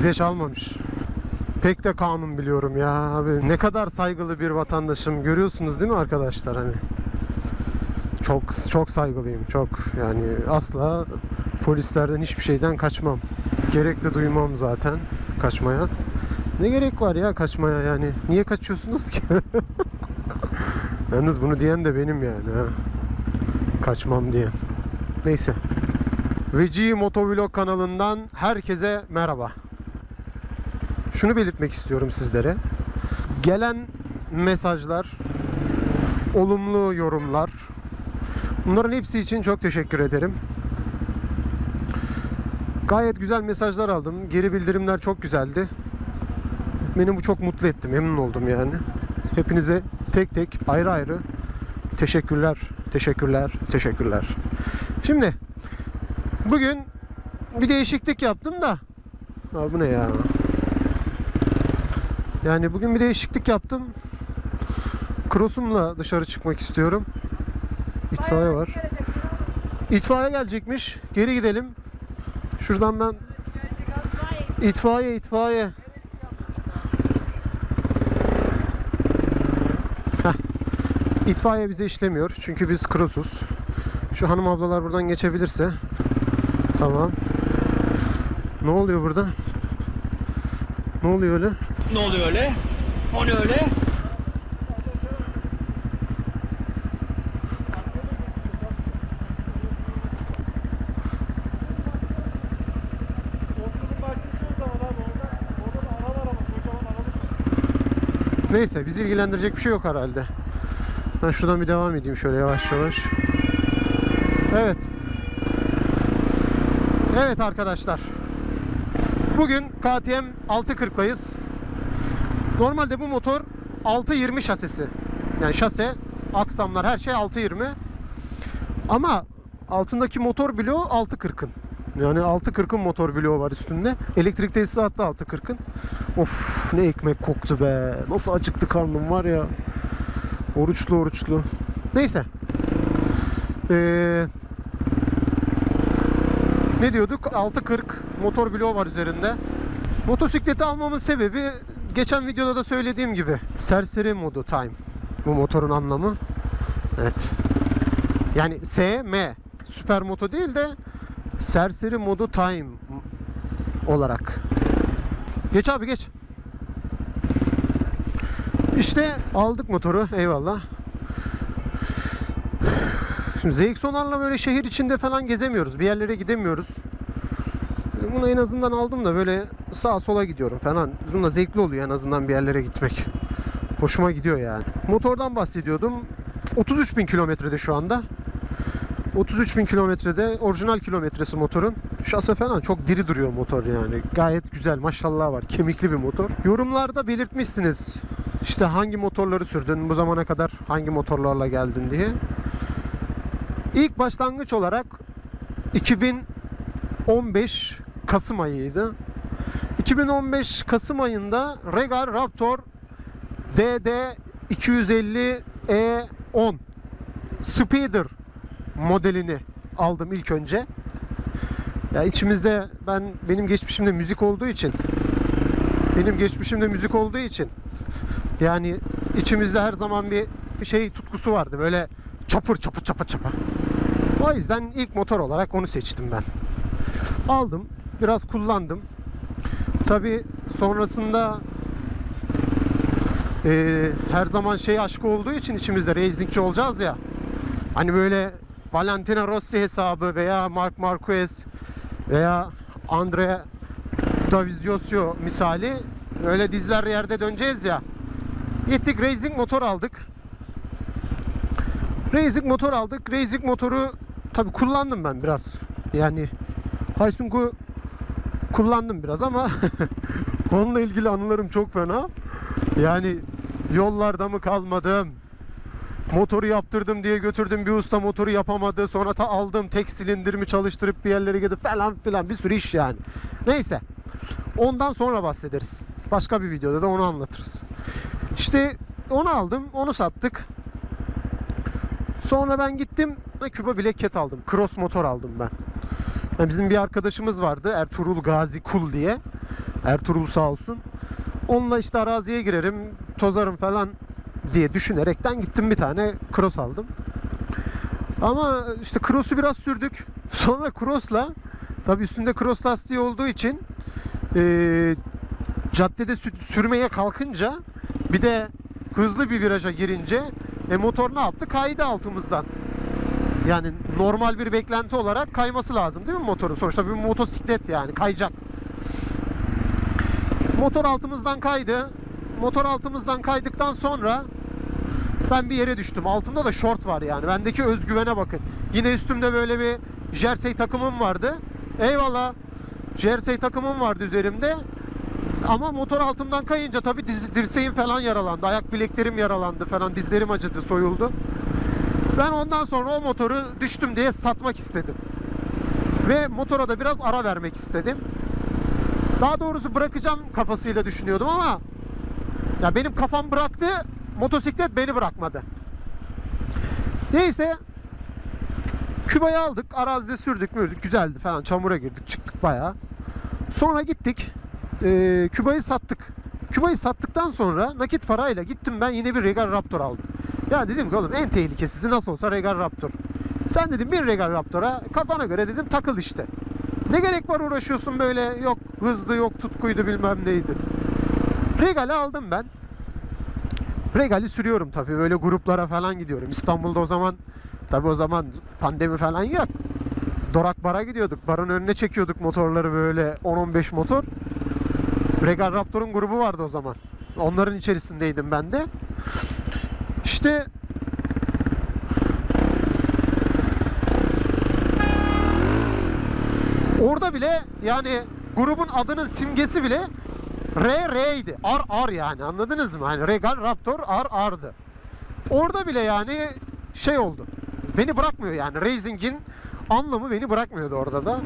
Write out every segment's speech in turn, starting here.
Bize çalmamış. Pek de kanun biliyorum ya abi. Ne kadar saygılı bir vatandaşım görüyorsunuz değil mi arkadaşlar hani? Çok çok saygılıyım çok yani asla polislerden hiçbir şeyden kaçmam. Gerek de duymam zaten kaçmaya. Ne gerek var ya kaçmaya yani? Niye kaçıyorsunuz ki? Yalnız bunu diyen de benim yani ha. Kaçmam diyen. Neyse. Veci Motovlog kanalından herkese merhaba. Şunu belirtmek istiyorum sizlere. Gelen mesajlar, olumlu yorumlar. Bunların hepsi için çok teşekkür ederim. Gayet güzel mesajlar aldım. Geri bildirimler çok güzeldi. Beni bu çok mutlu etti. Memnun oldum yani. Hepinize tek tek ayrı ayrı teşekkürler, teşekkürler, teşekkürler. Şimdi bugün bir değişiklik yaptım da. Abi bu ne ya? Yani bugün bir değişiklik yaptım. Cross'umla dışarı çıkmak istiyorum. İtfaiye var. İtfaiye gelecekmiş. Geri gidelim. Şuradan ben itfaiye itfaiye. Heh. İtfaiye bize işlemiyor. Çünkü biz cross'uz. Şu hanım ablalar buradan geçebilirse. Tamam. Ne oluyor burada? Ne oluyor öyle? Ne oluyor öyle? O ne öyle? Neyse bizi ilgilendirecek bir şey yok herhalde. Ben şuradan bir devam edeyim şöyle yavaş yavaş. Evet. Evet arkadaşlar. Bugün KTM 640'layız. Normalde bu motor 620 şasisi. Yani şase, aksamlar her şey 620. Ama altındaki motor bloğu 640'ın. Yani 640'ın motor bloğu var üstünde. Elektrik tesisatı da 640'ın. Of ne ekmek koktu be. Nasıl acıktı karnım var ya. Oruçlu oruçlu. Neyse. Ee, ne diyorduk? 640 motor bloğu var üzerinde. Motosikleti almamın sebebi geçen videoda da söylediğim gibi serseri modu time. Bu motorun anlamı. Evet. Yani SM süper moto değil de serseri modu time olarak. Geç abi geç. İşte aldık motoru eyvallah. Şimdi ZX-10'larla böyle şehir içinde falan gezemiyoruz. Bir yerlere gidemiyoruz. Bunu en azından aldım da böyle sağa sola gidiyorum falan. Bununla zevkli oluyor en azından bir yerlere gitmek. Hoşuma gidiyor yani. Motordan bahsediyordum. 33 bin kilometrede şu anda. 33 bin kilometrede orijinal kilometresi motorun. Şase falan çok diri duruyor motor yani. Gayet güzel maşallah var. Kemikli bir motor. Yorumlarda belirtmişsiniz. İşte hangi motorları sürdün bu zamana kadar hangi motorlarla geldin diye. İlk başlangıç olarak 2015 Kasım ayıydı. 2015 Kasım ayında Regal Raptor DD 250 E10 Speeder modelini aldım ilk önce. Ya içimizde ben benim geçmişimde müzik olduğu için benim geçmişimde müzik olduğu için yani içimizde her zaman bir şey tutkusu vardı. Böyle çapır çapır çapır çapır. O yüzden ilk motor olarak onu seçtim ben. Aldım. Biraz kullandım. Tabi sonrasında eee, her zaman şey aşkı olduğu için içimizde racingçi olacağız ya. Hani böyle Valentino Rossi hesabı veya Mark Marquez veya Andre Dovizioso misali öyle dizler yerde döneceğiz ya. Gittik racing motor aldık. Racing motor aldık. Racing motoru tabi kullandım ben biraz. Yani Haysung'u kullandım biraz ama onunla ilgili anılarım çok fena. Yani yollarda mı kalmadım? Motoru yaptırdım diye götürdüm bir usta motoru yapamadı. Sonra ta aldım tek silindirimi çalıştırıp bir yerlere gidip falan filan bir sürü iş yani. Neyse. Ondan sonra bahsederiz. Başka bir videoda da onu anlatırız. İşte onu aldım, onu sattık. Sonra ben gittim Küba Black Cat aldım. Cross motor aldım ben. Yani bizim bir arkadaşımız vardı Ertuğrul Gazi Kul diye. Ertuğrul sağ olsun. Onunla işte araziye girerim, tozarım falan diye düşünerekten gittim bir tane cross aldım. Ama işte cross'u biraz sürdük. Sonra cross'la tabii üstünde cross lastiği olduğu için eee, caddede sü- sürmeye kalkınca bir de hızlı bir viraja girince e, motor ne yaptı? Kaydı altımızdan. Yani normal bir beklenti olarak kayması lazım değil mi motorun? Sonuçta bir motosiklet yani kayacak. Motor altımızdan kaydı. Motor altımızdan kaydıktan sonra ben bir yere düştüm. Altımda da şort var yani. Bendeki özgüvene bakın. Yine üstümde böyle bir jersey takımım vardı. Eyvallah. Jersey takımım vardı üzerimde. Ama motor altımdan kayınca tabii diz, dirseğim falan yaralandı. Ayak bileklerim yaralandı falan. Dizlerim acıdı, soyuldu. Ben ondan sonra o motoru düştüm diye satmak istedim. Ve motora da biraz ara vermek istedim. Daha doğrusu bırakacağım kafasıyla düşünüyordum ama ya benim kafam bıraktı, motosiklet beni bırakmadı. Neyse Küba'yı aldık, arazide sürdük mürdük, güzeldi falan, çamura girdik, çıktık bayağı. Sonra gittik, eee, Küba'yı sattık. Küba'yı sattıktan sonra nakit parayla gittim ben yine bir Regal Raptor aldım. Ya dedim ki oğlum en tehlikesisi nasıl olsa Regal Raptor. Sen dedim bir Regal Raptor'a kafana göre dedim takıl işte. Ne gerek var uğraşıyorsun böyle yok hızlı yok tutkuydu bilmem neydi. Regal'i aldım ben. Regal'i sürüyorum tabii böyle gruplara falan gidiyorum. İstanbul'da o zaman tabii o zaman pandemi falan yok. Dorak bara gidiyorduk. Barın önüne çekiyorduk motorları böyle 10-15 motor. Regal Raptor'un grubu vardı o zaman. Onların içerisindeydim ben de. İşte orada bile yani grubun adının simgesi bile R R'ydi. R R yani anladınız mı? Hani Regal Raptor R R'dı. Orada bile yani şey oldu. Beni bırakmıyor yani. Racing'in anlamı beni bırakmıyordu orada da.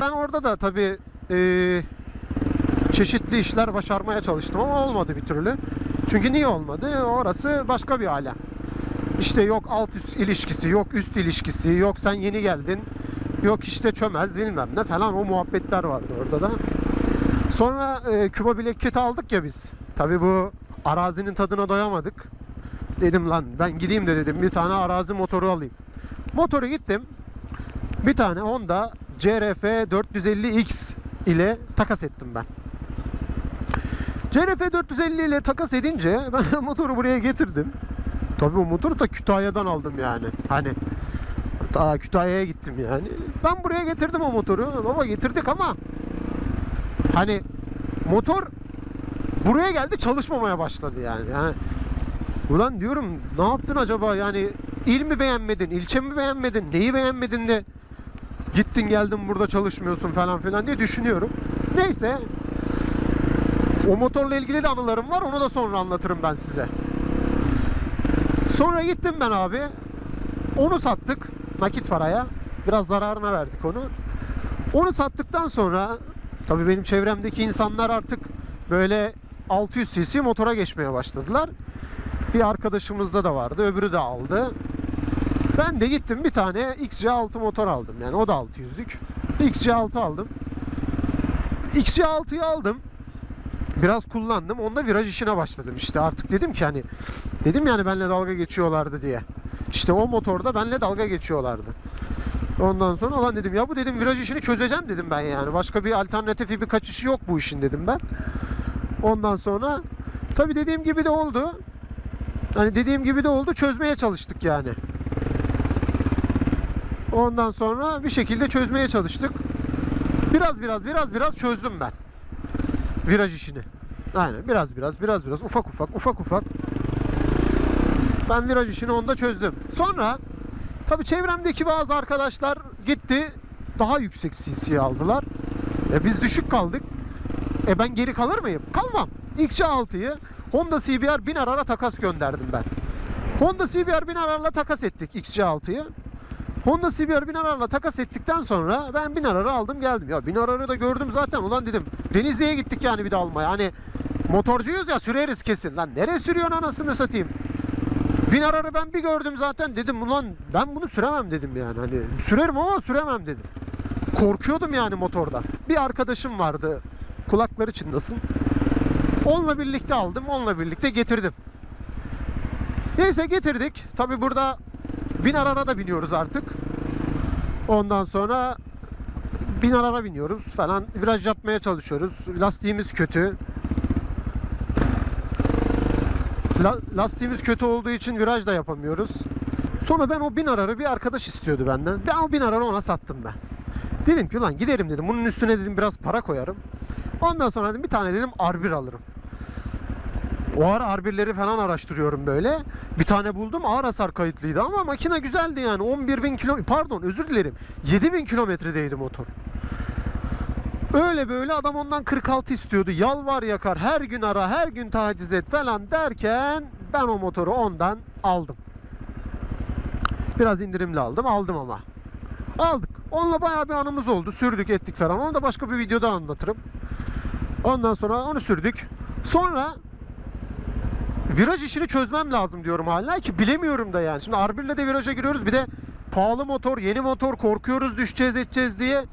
Ben orada da tabii eee, çeşitli işler başarmaya çalıştım ama olmadı bir türlü. Çünkü niye olmadı? Orası başka bir alem. İşte yok alt üst ilişkisi, yok üst ilişkisi, yok sen yeni geldin, yok işte çömez bilmem ne falan o muhabbetler vardı orada da. Sonra e, Küba bileketi aldık ya biz. Tabii bu arazinin tadına doyamadık. Dedim lan ben gideyim de dedim bir tane arazi motoru alayım. Motoru gittim. Bir tane Honda CRF 450X ile takas ettim ben. CRF 450 ile takas edince ben motoru buraya getirdim. Tabii o motoru da Kütahya'dan aldım yani. Hani daha Kütahya'ya gittim yani. Ben buraya getirdim o motoru. Baba getirdik ama hani motor buraya geldi çalışmamaya başladı yani. yani ulan diyorum ne yaptın acaba yani il mi beğenmedin, ilçe mi beğenmedin, neyi beğenmedin de gittin geldin burada çalışmıyorsun falan filan diye düşünüyorum. Neyse o motorla ilgili de anılarım var onu da sonra anlatırım ben size. Sonra gittim ben abi. Onu sattık nakit paraya. Biraz zararına verdik onu. Onu sattıktan sonra tabii benim çevremdeki insanlar artık böyle 600 cc motora geçmeye başladılar. Bir arkadaşımızda da vardı. Öbürü de aldı. Ben de gittim bir tane XC6 motor aldım. Yani o da 600'lük. XC6 aldım. XC6'yı aldım. Biraz kullandım. Onda viraj işine başladım. İşte artık dedim ki hani dedim yani benle dalga geçiyorlardı diye. İşte o motorda benle dalga geçiyorlardı. Ondan sonra olan dedim ya bu dedim viraj işini çözeceğim dedim ben yani. Başka bir alternatifi bir kaçışı yok bu işin dedim ben. Ondan sonra tabi dediğim gibi de oldu. Hani dediğim gibi de oldu çözmeye çalıştık yani. Ondan sonra bir şekilde çözmeye çalıştık. Biraz biraz biraz biraz çözdüm ben. Viraj işini. Aynen biraz biraz biraz biraz ufak ufak ufak ufak. Ben viraj işini onda çözdüm. Sonra tabi çevremdeki bazı arkadaşlar gitti daha yüksek CC aldılar. E biz düşük kaldık. E ben geri kalır mıyım? Kalmam. XC6'yı Honda CBR 1000 arara takas gönderdim ben. Honda CBR 1000 ararla takas ettik XC6'yı. Honda CBR 1000 ararla takas ettikten sonra ben 1000 ararı aldım geldim. Ya 1000 ararı da gördüm zaten. Ulan dedim Denizli'ye gittik yani bir de almaya. Hani motorcuyuz ya süreriz kesin. Lan nereye sürüyorsun anasını satayım? Bin ararı ben bir gördüm zaten dedim ulan ben bunu süremem dedim yani hani sürerim ama süremem dedim. Korkuyordum yani motorda. Bir arkadaşım vardı kulakları çınlasın. Onunla birlikte aldım onunla birlikte getirdim. Neyse getirdik. Tabi burada bin arara da biniyoruz artık. Ondan sonra bin arara biniyoruz falan. Viraj yapmaya çalışıyoruz. Lastiğimiz kötü. La- lastiğimiz kötü olduğu için viraj da yapamıyoruz. Sonra ben o bin ararı bir arkadaş istiyordu benden. Ben o bin ararı ona sattım ben. Dedim ki ulan giderim dedim. Bunun üstüne dedim biraz para koyarım. Ondan sonra dedim bir tane dedim R1 alırım. O ara R1'leri falan araştırıyorum böyle. Bir tane buldum ağır hasar kayıtlıydı ama makine güzeldi yani. 11 bin kilo pardon özür dilerim. 7 bin kilometredeydi motor. Öyle böyle adam ondan 46 istiyordu. Yalvar yakar her gün ara her gün taciz et falan derken ben o motoru ondan aldım. Biraz indirimli aldım aldım ama. Aldık. Onunla bayağı bir anımız oldu. Sürdük ettik falan. Onu da başka bir videoda anlatırım. Ondan sonra onu sürdük. Sonra viraj işini çözmem lazım diyorum hala ki bilemiyorum da yani. Şimdi R1 ile de viraja giriyoruz. Bir de pahalı motor, yeni motor korkuyoruz düşeceğiz edeceğiz diye.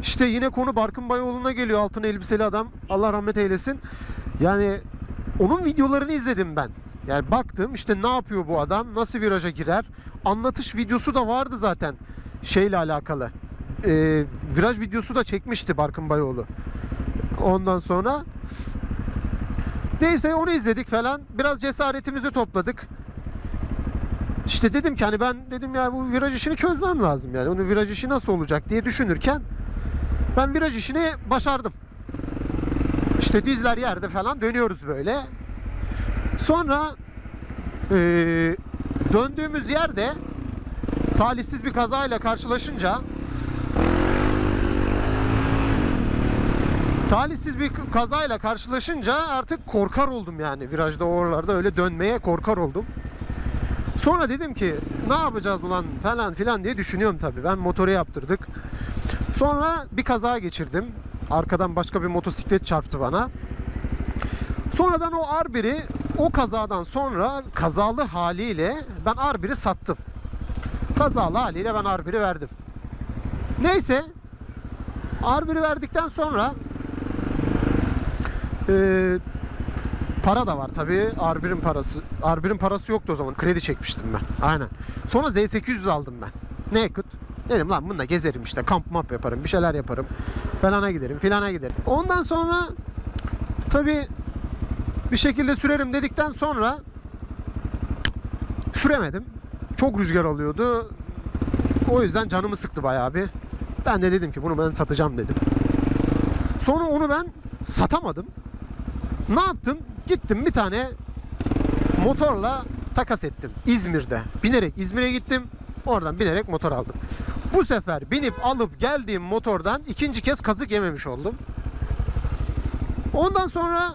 İşte yine konu Barkın Bayoğlu'na geliyor altın elbiseli adam. Allah rahmet eylesin. Yani onun videolarını izledim ben. Yani baktım işte ne yapıyor bu adam, nasıl viraja girer. Anlatış videosu da vardı zaten şeyle alakalı. Ee, viraj videosu da çekmişti Barkın Bayoğlu. Ondan sonra neyse onu izledik falan. Biraz cesaretimizi topladık. İşte dedim ki hani ben dedim ya bu viraj işini çözmem lazım yani. Onun viraj işi nasıl olacak diye düşünürken ben viraj işini başardım. İşte dizler yerde falan dönüyoruz böyle. Sonra eee, döndüğümüz yerde talihsiz bir kazayla karşılaşınca talihsiz bir kazayla karşılaşınca artık korkar oldum yani virajda oralarda öyle dönmeye korkar oldum. Sonra dedim ki ne yapacağız ulan falan filan diye düşünüyorum tabii. Ben motoru yaptırdık. Sonra bir kaza geçirdim. Arkadan başka bir motosiklet çarptı bana. Sonra ben o R1'i o kazadan sonra kazalı haliyle ben R1'i sattım. Kazalı haliyle ben R1'i verdim. Neyse R1'i verdikten sonra eee para da var tabii. R1'in parası. R1'in parası yoktu o zaman. Kredi çekmiştim ben. Aynen. Sonra Z800 aldım ben. Naked. Dedim lan bununla gezerim işte. Kamp map yaparım. Bir şeyler yaparım. Falana giderim. Filana giderim. Ondan sonra tabii bir şekilde sürerim dedikten sonra süremedim. Çok rüzgar alıyordu. O yüzden canımı sıktı bayağı bir. Ben de dedim ki bunu ben satacağım dedim. Sonra onu ben satamadım. Ne yaptım? Gittim bir tane motorla takas ettim İzmir'de. Binerek İzmir'e gittim. Oradan binerek motor aldım. Bu sefer binip alıp geldiğim motordan ikinci kez kazık yememiş oldum. Ondan sonra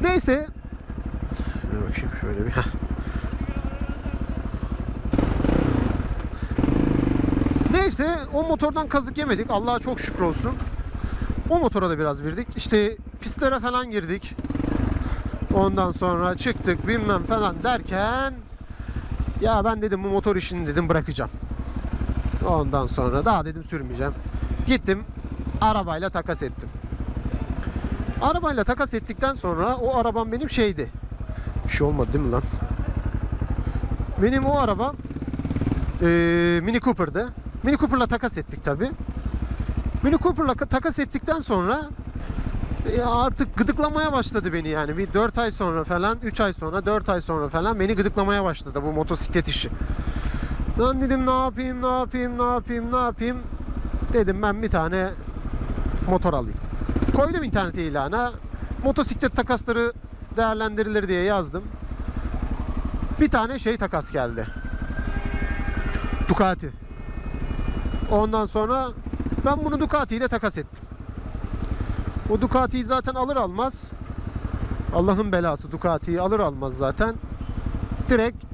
neyse bakayım şöyle bir. Neyse o motordan kazık yemedik. Allah'a çok şükür olsun. O motora da biraz birdik. İşte pistlere falan girdik. Ondan sonra çıktık bilmem falan derken ya ben dedim bu motor işini dedim bırakacağım. Ondan sonra daha dedim sürmeyeceğim. Gittim arabayla takas ettim. Arabayla takas ettikten sonra o arabam benim şeydi. Bir şey olmadı değil mi lan? Benim o araba eee, Mini Cooper'dı. Mini Cooper'la takas ettik tabi. Mini Cooper'la ka- takas ettikten sonra e, artık gıdıklamaya başladı beni yani. Bir 4 ay sonra falan, 3 ay sonra, 4 ay sonra falan beni gıdıklamaya başladı bu motosiklet işi. Lan dedim ne yapayım, ne yapayım, ne yapayım, ne yapayım. Dedim ben bir tane motor alayım. Koydum internet ilana. Motosiklet takasları değerlendirilir diye yazdım. Bir tane şey takas geldi. Ducati. Ondan sonra ben bunu Ducati ile takas ettim. O Ducati'yi zaten alır almaz Allah'ın belası Ducati'yi alır almaz zaten direkt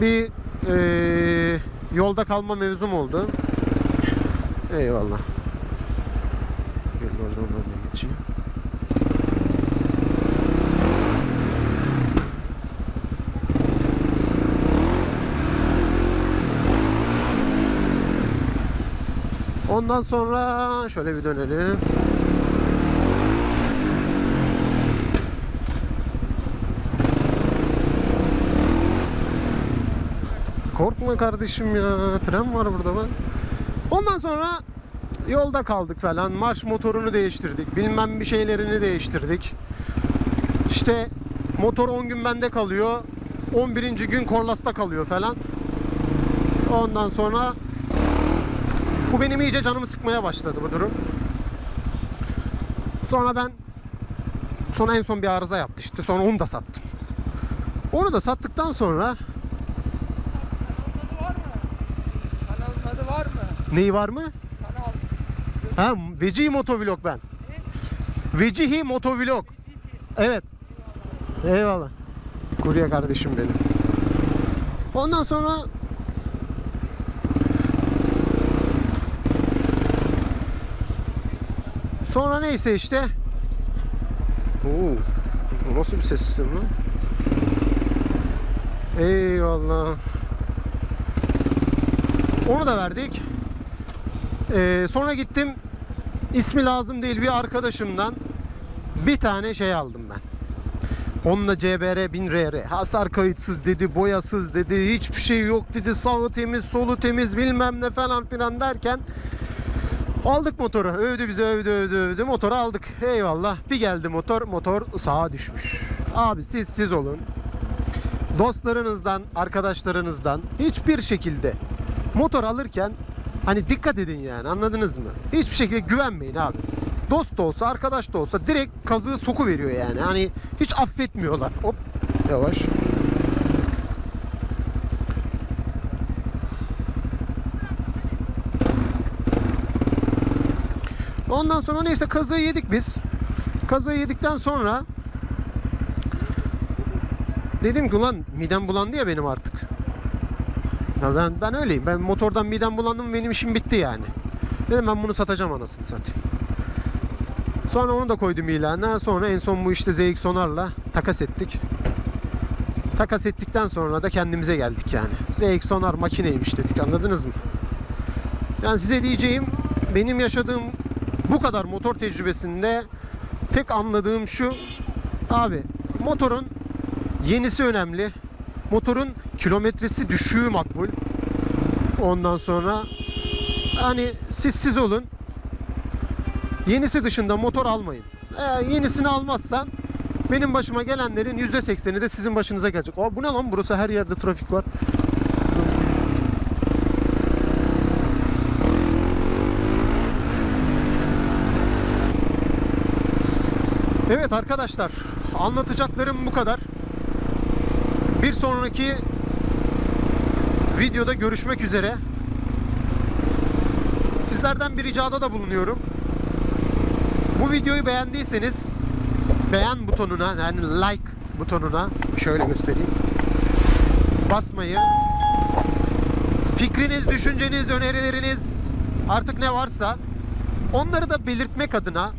bir eee, yolda kalma mevzum oldu. Eyvallah. Gel oradan oradan geçeyim. Ondan sonra şöyle bir dönelim. Korkma kardeşim ya. Fren var burada bak. Ondan sonra yolda kaldık falan. Marş motorunu değiştirdik. Bilmem bir şeylerini değiştirdik. İşte motor 10 gün bende kalıyor. 11. gün Korlas'ta kalıyor falan. Ondan sonra bu benim iyice canımı sıkmaya başladı bu durum. Sonra ben sonra en son bir arıza yaptı işte. Sonra onu da sattım. Onu da sattıktan sonra Kanalın var mı? Kanalın adı var mı? neyi var mı? Kanal. Ha, Vecihi Motovlog ben. Vecihi Motovlog. Evet. Eyvallah. Kurye kardeşim benim. Ondan sonra Sonra neyse işte. Oo, bu nasıl bir ses sistemi lan? Eyvallah. Onu da verdik. Ee, sonra gittim. İsmi lazım değil bir arkadaşımdan bir tane şey aldım ben. Honda CBR 1000 RR. Hasar kayıtsız dedi, boyasız dedi, hiçbir şey yok dedi, sağı temiz, solu temiz bilmem ne falan filan derken aldık motoru. Övdü bize övdü övdü övdü. Motoru aldık. Eyvallah. Bir geldi motor, motor sağa düşmüş. Abi siz siz olun. Dostlarınızdan, arkadaşlarınızdan hiçbir şekilde motor alırken hani dikkat edin yani anladınız mı? Hiçbir şekilde güvenmeyin abi. Dost da olsa, arkadaş da olsa direkt kazığı soku veriyor yani. Hani hiç affetmiyorlar. Hop yavaş. Ondan sonra neyse kazığı yedik biz. Kazığı yedikten sonra dedim ki ulan midem bulandı ya benim artık. Ya ben ben öyleyim. Ben motordan midem bulandı mı benim işim bitti yani. Dedim ben bunu satacağım anasını satayım. Sonra onu da koydum ilana. Sonra en son bu işte ZX Sonar'la takas ettik. Takas ettikten sonra da kendimize geldik yani. ZX Sonar makineymiş dedik anladınız mı? Yani size diyeceğim benim yaşadığım bu kadar motor tecrübesinde tek anladığım şu abi motorun yenisi önemli. Motorun kilometresi düşüğü makbul. Ondan sonra hani siz siz olun. Yenisi dışında motor almayın. Eğer yenisini almazsan benim başıma gelenlerin %80'i de sizin başınıza gelecek. Aa, bu ne lan burası her yerde trafik var. Evet arkadaşlar anlatacaklarım bu kadar. Bir sonraki videoda görüşmek üzere. Sizlerden bir ricada da bulunuyorum. Bu videoyu beğendiyseniz beğen butonuna yani like butonuna şöyle göstereyim. Basmayı fikriniz, düşünceniz, önerileriniz artık ne varsa onları da belirtmek adına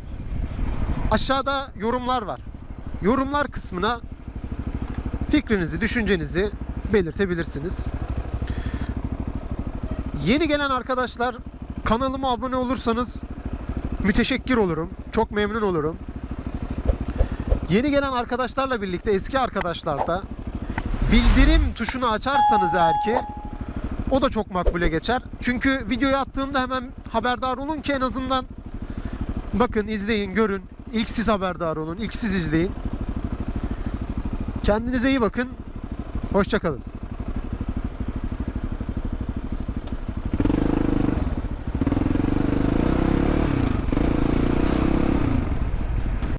aşağıda yorumlar var. Yorumlar kısmına fikrinizi, düşüncenizi belirtebilirsiniz. Yeni gelen arkadaşlar kanalıma abone olursanız müteşekkir olurum. Çok memnun olurum. Yeni gelen arkadaşlarla birlikte eski arkadaşlar da bildirim tuşunu açarsanız eğer ki o da çok makbule geçer. Çünkü videoyu attığımda hemen haberdar olun ki en azından bakın izleyin, görün. İlk siz haberdar olun, ilk siz izleyin. Kendinize iyi bakın. Hoşçakalın.